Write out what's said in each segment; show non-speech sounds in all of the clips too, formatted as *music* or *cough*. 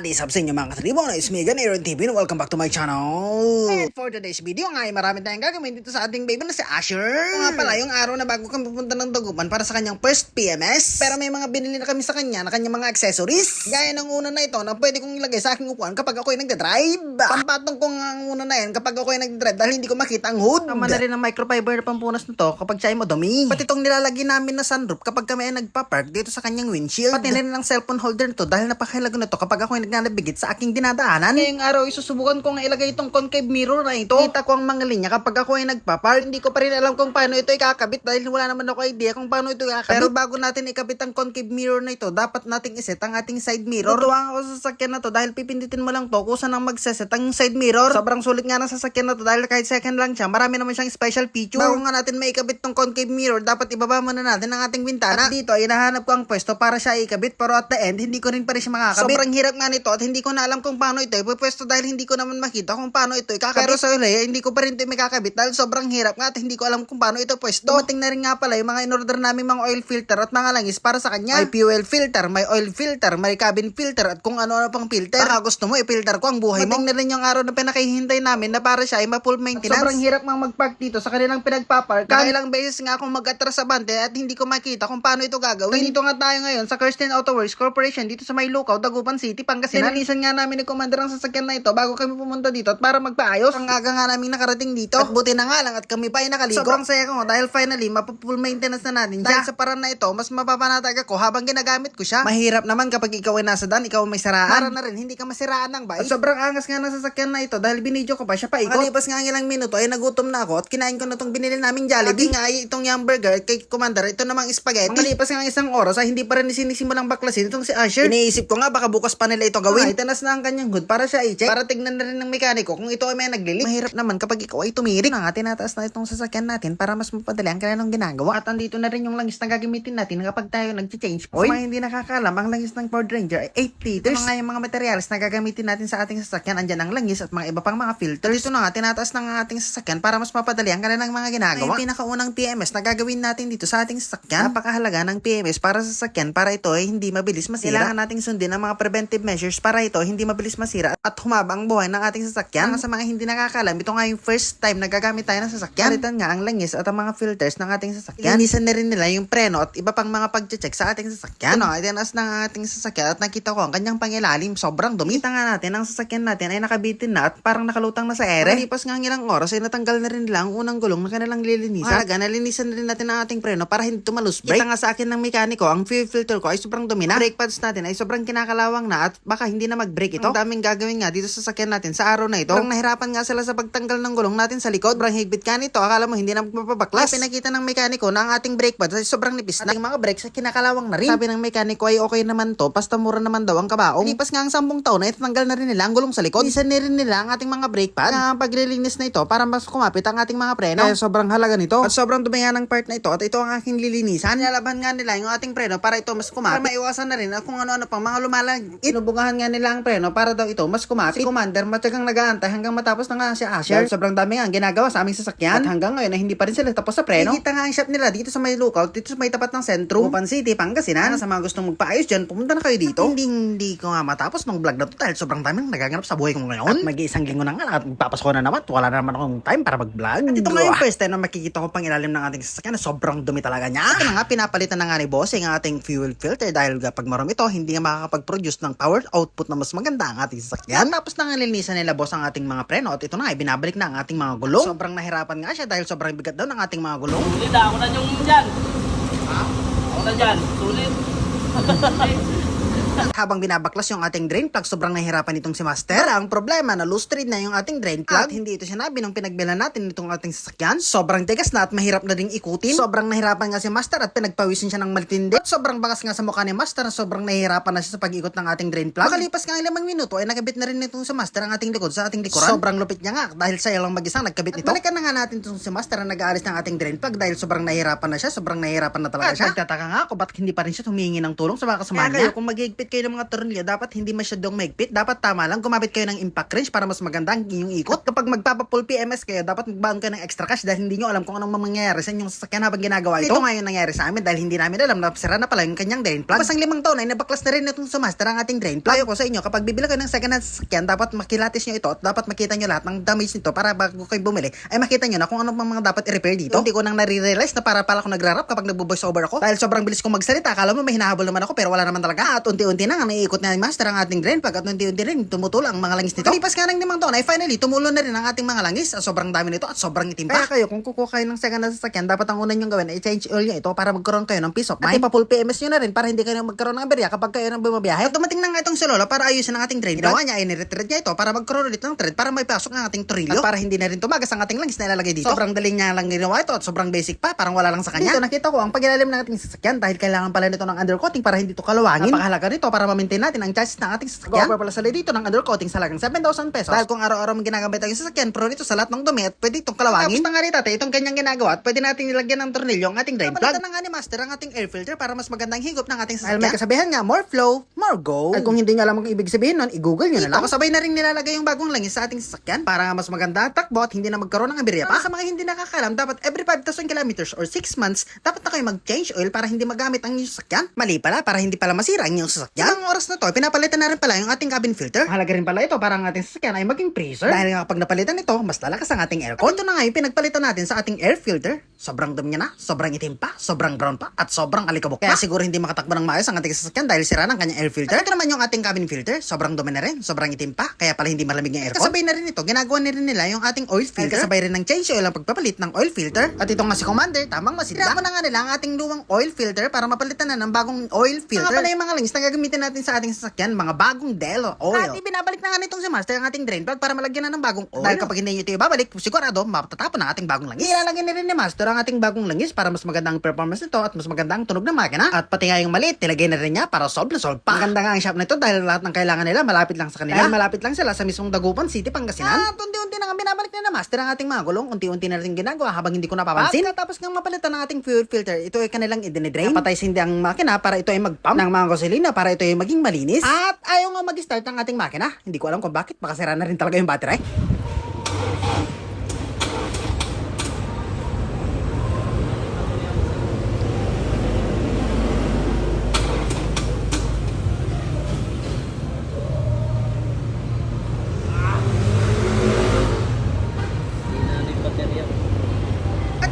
Up sa inyo mga katribo? It's me again, Aaron TV, and welcome back to my channel. And for today's video nga ay marami tayong gagawin dito sa ating baby na si Asher. Nga pala yung araw na bago kami pupunta ng Dagupan para sa kanyang first PMS. Pero may mga binili na kami sa kanya na kanyang mga accessories. Gaya ng una na ito na pwede kong ilagay sa aking upuan kapag ako'y nagdadrive. Pampatong ko nga ang una na yan kapag ako'y nagdadrive dahil hindi ko makita ang hood. Tama na rin ang microfiber na pampunas nito kapag siya ay madumi. Pati itong nilalagyan namin na sunroof kapag kami ay nagpa-park dito sa kanyang windshield. Pati na rin ang cellphone holder nito dahil napakahalaga na to kapag ako ay nagnanabigit sa aking dinadaanan. Ngayong araw, isusubukan ko nga ilagay itong concave mirror na ito. Kita ko ang mga linya kapag ako ay nagpa-park. Hindi ko pa rin alam kung paano ito ikakabit dahil wala naman ako idea kung paano ito ikakabit. Pero bago natin ikabit ang concave mirror na ito, dapat nating iset ang ating side mirror. Tutuwa ako sa sasakyan na to dahil pipindutin mo lang to kung saan ang magseset ang side mirror. Sobrang sulit nga ng sasakyan na to dahil kahit second lang siya, marami naman siyang special feature. Bago nga natin maikabit tong concave mirror, dapat ibaba muna natin ang ating bintana. At dito ay nahanap ko ang pwesto para siya ikabit pero at the end, hindi ko rin pa rin siya makakabit. Sobrang hirap nga nito at hindi ko na alam kung paano ito ipupwesto dahil hindi ko naman makita kung paano ito ikakabit. Pero sa uli, hindi ko pa rin ito makakabit dahil sobrang hirap nga at hindi ko alam kung paano ito pwesto. Dumating na rin nga pala yung mga in-order namin mga oil filter at mga langis para sa kanya. May fuel filter, may oil filter, may cabin filter at kung ano-ano pang filter. Baka gusto mo i-filter ko ang buhay mo. Dumating na rin yung araw na pinakahihintay namin na para siya ay ma-full maintenance. Sobrang hirap mang mag-park dito sa kanilang pinagpapark. Kailang beses nga akong mag-atras sa bante at hindi ko makita kung paano ito gagawin. Dito nga tayo ngayon sa Kirsten Auto Works Corporation dito sa May Lukaw, Dagupan City, Pangasinan. Sinalisan nga namin ni Commander ang sasakyan na ito bago kami pumunta dito at para magpaayos. Ang aga nga namin nakarating dito. At buti na nga lang at kami pa ay nakaligo. Sobrang saya ko dahil finally mapu-full maintenance na natin siya. Dahil sa paraan na ito, mas mapapanatag ako habang ginagamit ko siya. Mahirap naman kapag ikaw ay nasa daan, ikaw may saraan. Para na rin, hindi ka masiraan ng bike. At sobrang angas nga ng sasakyan na ito dahil binidyo ko pa siya pa ikot. Makalipas nga ang ilang minuto ay nagutom na ako at kinain ko na itong binili naming Jollibee. At nga ay itong yung burger kay Commander, ito namang spaghetti. Makalipas nga ang isang oras ay hindi pa rin sinisimulang baklasin itong si Asher. Iniisip ko nga baka bukas pa nila ito gawin. Ay, tanas na ang kanyang hood para siya i-check. Para tignan na rin ng mekaniko kung ito ay may naglilik. Mahirap naman kapag ikaw ay tumirik. Na nga, tinataas na itong sasakyan natin para mas mapadali ang kanilang ginagawa. At andito na rin yung langis na gagamitin natin kapag tayo nag-change oil. Sa mga hindi nakakalam, ang langis ng Ford Ranger ay 8 liters. Ito mga yung mga materials na gagamitin natin sa ating sasakyan. Andyan ang langis at mga iba pang mga filters. Dito na nga, tinataas na nga ating sasakyan para mas mapadali ang kanilang mga ginagawa. Ay, pinakaunang TMS na gagawin natin dito sa ating sasakyan. Napakahalaga ng PMS para sa sasakyan para ito ay hindi mabilis masira. Kailangan nating sundin ang mga preventive measures para ito hindi mabilis masira at humaba ang buhay ng ating sasakyan. Sa mga hindi nakakalam, ito nga yung first time na gagamit tayo ng sasakyan. Palitan nga ang langis at ang mga filters ng ating sasakyan. Linisan na rin nila yung preno at iba pang mga pag-check sa ating sasakyan. Ano, itinas ng ating sasakyan at nakita ko ang kanyang pangilalim. Sobrang dumi. Kita nga natin, ang sasakyan natin ay nakabitin na at parang nakalutang na sa ere. Malipas nga ang ilang oras ay natanggal na rin nila ang unang gulong na kanilang lilinisan. Mahalaga, nalinisan na rin natin ang ating preno para hindi tumalus. Kita nga sa akin ng mekaniko, ang fuel filter ko ay sobrang dumi na. Brake pads natin ay sobrang kinakalawang na at baka hindi na mag-brake ito. Ang daming gagawin nga dito sa sasakyan natin sa araw na ito. Parang nahirapan nga sila sa pagtanggal ng gulong natin sa likod. Sobrang higpit ka nito. Akala mo hindi na magpapabaklas. Ay, pinakita ng mekaniko na ang ating brake pads ay sobrang nipis na. Ang mga brakes ay kinakalawang na rin. Sabi ng mekaniko ay okay naman to. Basta mura naman daw ang kabaong. Lipas nga ang sampung taon na itatanggal na rin nila ang gulong sa likod. Isa na rin nila ang ating mga brake pads. Ang paglilinis na ito para mas kumapit ang ating mga preno. Kaya sobrang halaga nito. At sobrang dumi nga ng part na ito. At ito ang aking lilinisan. Nilalaban nga nila yung ating preno para ito mas kumapit. Para maiwasan na rin at kung ano-ano pang mga lumalag. Inubugahan nga nila ang preno para daw ito mas kumapit. Si Commander matyagang nag-aantay hanggang matapos na nga si Asher. Sobrang dami nga ang ginagawa sa aming sasakyan. At hanggang ngayon ay hindi pa rin sila tapos sa preno. Nakikita nga ang shop nila dito sa may lookout, dito sa may tapat ng sentro. Upan City, Pangasinan. Sa mga gustong magpaayos dyan, pumunta na kayo dito. Hindi, hindi ko nga matapos ng vlog na to dahil sobrang daming nagaganap sa buhay ko ngayon. At mag-iisang linggo na nga at magpapasko na naman. Wala na naman akong time para mag-vlog. At ito nga yung first time na makikita ko pang ilalim ng ating sasakyan na sobrang dumi talaga niya. Ito na nga, pinapalitan na nga ni Bossing ang ating fuel filter dahil kapag marami ito, hindi nga makakapag-produce ng power output na mas maganda ang ating sasakyan. Tapos na nga linisan nila boss ang ating mga preno at ito na nga, binabalik na ang ating mga gulong. Sobrang nahirapan nga siya dahil sobrang bigat daw ng ating mga gulong. Sulit ah, ako na yung dyan. Ha? Ako na dyan. Sulit. *laughs* Habang binabaklas yung ating drain plug, sobrang nahihirapan itong si Master. Ang problema na loose thread na yung ating drain plug. At hindi ito sinabi nung pinagbilan natin itong ating sasakyan. Sobrang tigas na at mahirap na ding ikutin. Sobrang nahihirapan nga si Master at pinagpawisin siya ng matindi. At sobrang bakas nga sa mukha ni Master na sobrang nahihirapan na siya sa pag-ikot ng ating drain plug. Makalipas nga ilang minuto ay nagabit na rin itong si Master ang ating likod sa ating likuran. Sobrang lupit niya nga dahil sa lang mag-isang nagkabit nito. At balikan na nga natin itong si Master na nag-aalis ng ating drain plug dahil sobrang nahihirapan na siya. Sobrang nahihirapan na talaga At siya. Nagtataka nga ako ba't hindi pa rin siya humingi ng tulong sa mga kasama niya. Kung mag kayo ng mga tornilyo, dapat hindi masyadong maigpit. Dapat tama lang. Gumamit kayo ng impact wrench para mas maganda ang inyong ikot. Kapag magpapa-full PMS kayo, dapat magbaon kayo ng extra cash dahil hindi nyo alam kung anong mangyayari sa inyong sasakyan habang ginagawa ito. Ito nga yung nangyari sa amin dahil hindi namin alam na sira na pala yung kanyang drain plug. Pasang limang taon ay nabaklas na rin itong sumaster ang ating drain plug. Payo ko sa inyo, kapag bibili kayo ng second hand sasakyan, dapat makilatis nyo ito at dapat makita nyo lahat ng damage nito para bago kayo bumili, ay makita nyo na kung ano pang mga dapat i-repair dito. Hindi ko nang nare-realize na para pala ako nagrarap kapag nagbo-voice over ako. Dahil sobrang bilis kong magsalita, akala mo may hinahabol naman ako pero wala naman talaga. At unti-unti na nga naiikot na ni Master ang ating drain plug at unti-unti rin tumutulo ang mga langis nito. Kalipas nga ng limang taon ay finally tumulo na rin ang ating mga langis. At sobrang dami nito at sobrang itim pa. Kaya kayo, kung kukuha kayo ng second hand sasakyan, dapat ang una nyo gawin ay change oil nyo ito para magkaroon kayo ng peace of mind. At ipa-full PMS nyo na rin para hindi kayo magkaroon ng aberya kapag kayo nang bumabiyahe. At dumating na nga itong si Lola para ayusin ang ating drain. Ginawa niya ay niretread niya ito para magkaroon ulit ng thread para may pasok ang ating torilyo. At para hindi na rin tumagas ang ating langis na ilalagay dito. Sobrang daling niya lang ginawa ito at sobrang basic pa. Parang wala lang sa kanya. Dito nakita ko ang pag-ilalim ng ating sasakyan dahil kailangan pala nito ng undercoating para hindi ito kalawangin. Napakahalaga nito para ma-maintain natin ang chassis ng ating sasakyan. Go pala sila dito ng undercoating sa lagang 7,000 pesos. Dahil kung araw-araw mong ginagamit ang sasakyan, pro nito sa lahat ng dumi at pwede itong kalawangin. Tapos na nga rin tate, itong kanyang ginagawa at pwede natin nilagyan ng tornilyo ang ating drain plug. Napalitan na nga ni Master ang ating air filter para mas magandang higop ng ating sasakyan. Dahil may kasabihan nga, more flow, more go. At kung hindi nyo alam ang ibig sabihin nun, i-google nyo na lang. Ako sabay na rin nilalagay yung bagong langis sa ating sasakyan para nga mas maganda takbo at hindi na magkaroon ng aberya pa. Sa mga hindi nakakalam, dapat every 5,000 kilometers or 6 months, dapat na kayo mag-change oil para hindi magamit ang inyong sasakyan. Mali pala, para hindi pala masira ang inyong sasakyan. Ilang oras na to, pinapalitan na rin pala yung ating cabin filter. Mahalaga rin pala ito para ang ating sasakyan ay maging freezer. Dahil nga kapag napalitan ito, mas lalakas ang ating aircon. Ito na nga yung pinagpalitan natin sa ating air filter. Sobrang dumi niya na, sobrang itim pa, sobrang brown pa, at sobrang alikabok pa. Kaya siguro hindi makatakbo ng maayos ang ating sasakyan dahil sira ng kanyang air filter. At ito naman yung ating cabin filter, sobrang dumi na rin, sobrang itim pa, kaya pala hindi malamig yung aircon. Kasabay na rin ito, ginagawa na rin nila yung ating oil filter. Kasabay rin ng change oil ang pagpapalit ng oil filter. At ito nga si Commander, tamang masidla. Kaya na nga nila ang ating lumang oil filter para mapalitan na ng bagong oil filter. Nga pala yung mga langis na gagamitin natin sa ating sasakyan, mga bagong Delo oil. At ibinabalik na nga nitong si Master ang ating drain plug para malagyan na ng bagong oil. Dahil kapag hindi nyo ito ibabalik, sigurado matatapon ang ating bagong langis. Ilalagay na rin ni Master ang ating bagong langis para mas maganda ang performance nito at mas maganda ang tunog ng makina. At pati nga yung maliit, tilagay na rin niya para solve na solve pa. Maganda nga ang shop nito dahil lahat ng kailangan nila malapit lang sa kanila. Dahil malapit lang sila sa mismong Dagupan City, Pangasinan. At unti-unti na nga binabalik na na Master ang ating mga gulong. Unti-unti na rin ginagawa habang hindi ko napapansin. At tapos nga mapalitan ng ating fuel filter, ito ay kanilang idinidrain. Napatay hindi ang makina para ito ay mag-pump ng mga gasolina para ito ay maging malinis. At ayaw nga mag-start ang ating makina. Hindi ko alam kung bakit. Baka sira na rin talaga yung battery.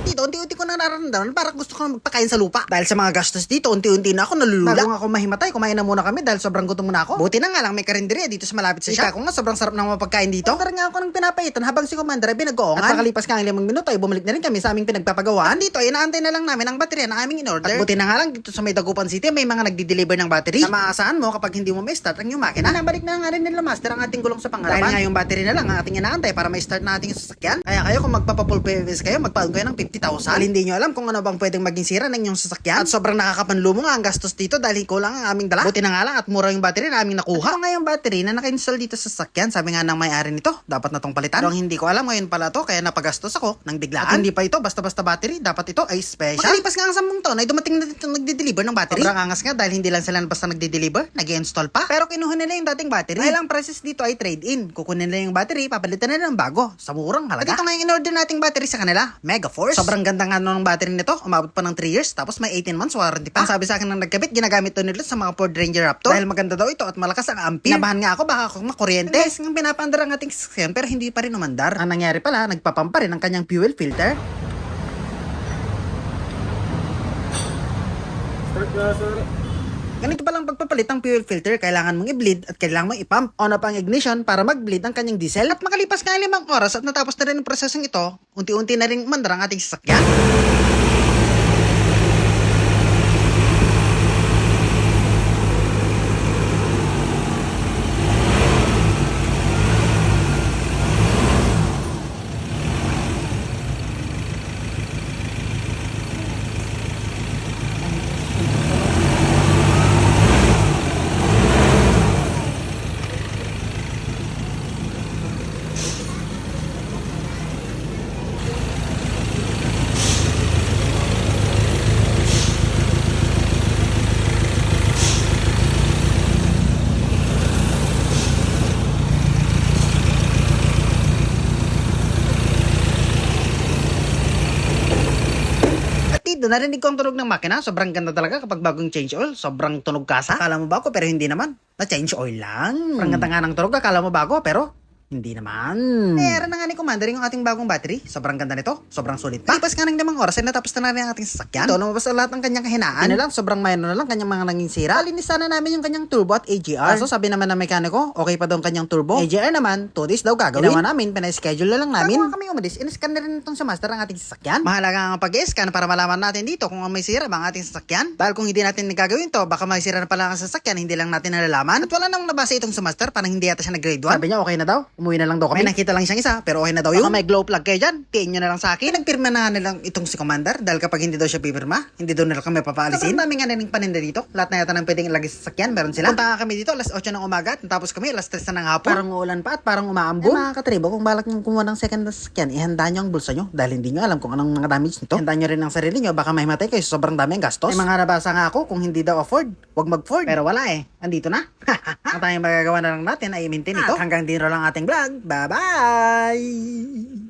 dito, unti-unti ko na nararamdaman parang gusto ko na magpakain sa lupa. Dahil sa mga gastos dito, unti-unti na ako nalulula. Bago ako mahimatay, kumain na muna kami dahil sobrang gutom na ako. Buti na nga lang may karinderya dito sa malapit sa shop. Ika nga, sobrang sarap ng mga pagkain dito. Order nga ako ng pinapaitan habang si Commander ay binagoongan. At makalipas nga ang limang minuto ay bumalik na rin kami sa aming pinagpapagawa. Dito ay inaantay na lang namin ang baterya na aming in-order. At buti na nga lang dito sa may Dagupan City may mga nagdi-deliver ng battery. Na maaasahan mo kapag hindi mo may start ang iyong makina. Nabalik na nga rin nila master ang ating gulong sa pangarapan. Dahil nga yung battery na lang ang ating inaantay para may start na ating sasakyan. Kaya kayo kung magpapapulpewis kayo, magpaon kayo ng 50 30,000. Hindi nyo alam kung ano bang pwedeng maging sira ng inyong sasakyan. At sobrang nakakapanlumo nga ang gastos dito dahil kulang ang aming dala. Buti na nga lang at mura yung battery na aming nakuha. Ito nga yung battery na naka-install dito sa sasakyan. Sabi nga ng may-ari nito, dapat na tong palitan. Pero hindi ko alam ngayon pala to kaya napagastos ako ng biglaan. At hindi pa ito basta-basta battery. Dapat ito ay special. Makalipas nga ang 10 taon ay dumating na dito nagde-deliver ng battery. Sobrang angas nga dahil hindi lang sila basta nagde-deliver, nag install pa. Pero kinuha nila yung dating battery. Dahil ang prices dito ay trade-in. Kukunin nila yung battery, papalitan nila ng bago. Sa murang halaga. At ito nga yung in-order nating battery sa kanila. Mega Force. Sobrang ganda nga ng battery nito, umabot pa ng 3 years, tapos may 18 months warranty pa. Ang sabi sa akin ng nagkabit, ginagamit to nila sa mga Ford Ranger Raptor. Dahil maganda daw ito at malakas ang ampere. Nabahan nga ako, baka ako makuryente. Guys, nga pinapaandar ang ating sasakyan pero hindi pa rin umandar. Ang nangyari pala, nagpapampa rin ang kanyang fuel filter. Start na, sorry. Ganito palang pagpapalit ng fuel filter, kailangan mong i-bleed at kailangan mong i-pump. On up ang ignition para mag-bleed ang kanyang diesel. At makalipas nga limang oras at natapos na rin ang prosesong ito, unti-unti na rin mandar ang ating sasakyan. Doon narinig ko ang tunog ng makina. Sobrang ganda talaga kapag bagong change oil. Sobrang tunog kasa. Akala mo bago pero hindi naman. Na-change oil lang. Sobrang ganda nga ng tunog. Akala mo bago pero hindi naman. Meron na nga ni Commander yung ating bagong battery. Sobrang ganda nito. Sobrang sulit pa. Lipas nga ng limang oras ay natapos na na rin ang ating sasakyan. Ito, lumabas na lahat ng kanyang kahinaan. Ano lang, sobrang minor na lang kanyang mga naging sira. Alinisan na namin yung kanyang turbo at AGR. So sabi naman ng mekaniko, okay pa daw ang kanyang turbo. AGR naman, 2 days daw gagawin. Ginawa namin, pinay-schedule na lang namin. Bago nga kami umalis, in-scan na rin itong sa master ang ating sasakyan. Mahalaga ang pag-scan para malaman natin dito kung may sira ba ang ating sasakyan. Dahil kung hindi natin gagawin to, baka may sira na pala ang sasakyan, hindi lang natin nalalaman. At wala nang nabasa itong sa master, parang hindi yata siya nag-grade 1. Sabi niya, okay na daw. Umuwi na lang daw kami. May nakita lang siyang isa, pero okay na daw yun. Baka may glow plug kayo dyan. Tiin nyo na lang sa akin. Nagpirma na nilang itong si Commander, dahil kapag hindi daw siya pipirma, hindi daw nila kami papaalisin. Sobrang dami nga nilang paninda dito. Lahat na yata ng pwedeng ilagay sa sasakyan, meron sila. Punta kami dito, alas 8 ng umaga, at tapos kami alas 3 na ng hapon. Parang uulan pa at parang umaambon. Eh, mga katribo, kung balak nyo kumuha ng second na sasakyan, ihanda nyo ang bulsa nyo, dahil hindi nyo alam kung anong mga damage nito. Ihanda nyo rin ang sarili nyo, baka mahimatay kayo sa sobrang dami ang gastos. May mga nabasa nga ako, kung hindi daw afford, wag mag-ford. Pero wala eh, andito na. *laughs* ang tayong magagawa na lang natin ay i-maintain ito. Hanggang dito lang ating vlog. Bye-bye!